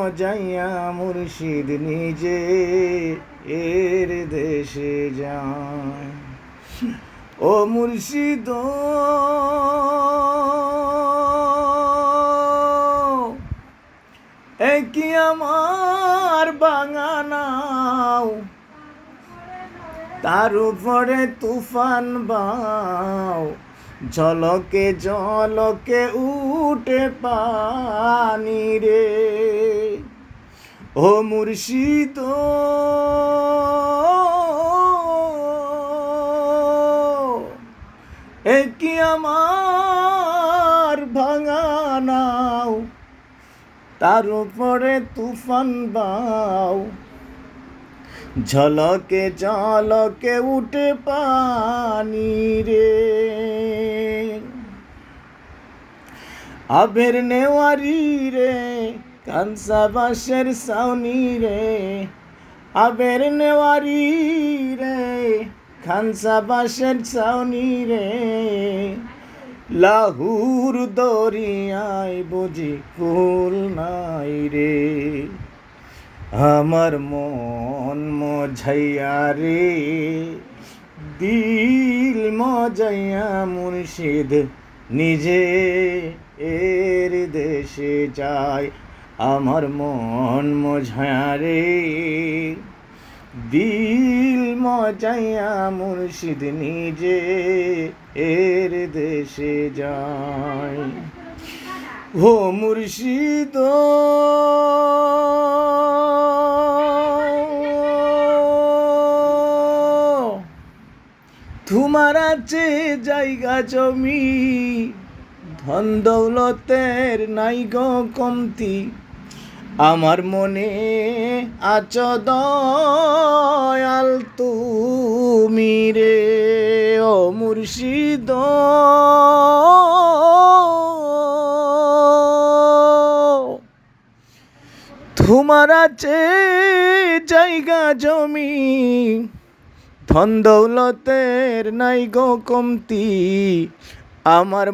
মজাইয়া মুর্শিদ নিজে এর দেশে যায়। ও মুর্শিদ একই আমার বাঙানাও? তার উপরে তুফান বাও। ঝলকে জলকে উঠে পানি রে। ও মুর্শিদ একই আমার ভাঙা নাও? তার উপরে তুফান বাও। ঝলকে জলকে উঠে পানি রে। আবের নেওয়ারি রে, কানসা বাসের সাউনি রে। আবের নেওয়ারি রে খানসা বাসের সাউনি রে। লাহুর দরিয়ায় বুঝি কুল নাই রে। আমার মন মজাইয়া রে, দিল মজাইয়া মুর্শিদ নিজে এর দেশে যায় আমার মন মজাইয়া রে। দিল মজাইয়া মুর্শিদ নিজে এর দেশে যায় ও মুর্শিদ! তোমার আছে জায়গা জমি, ধন দৌলতের নাই গো কমতি। আমার মনে আচ দয়াল তুমি রে, ও মুর্শিদ। তোমার আছে জায়গা জমি ধন দৌলতের নাই গো কমতি। আমার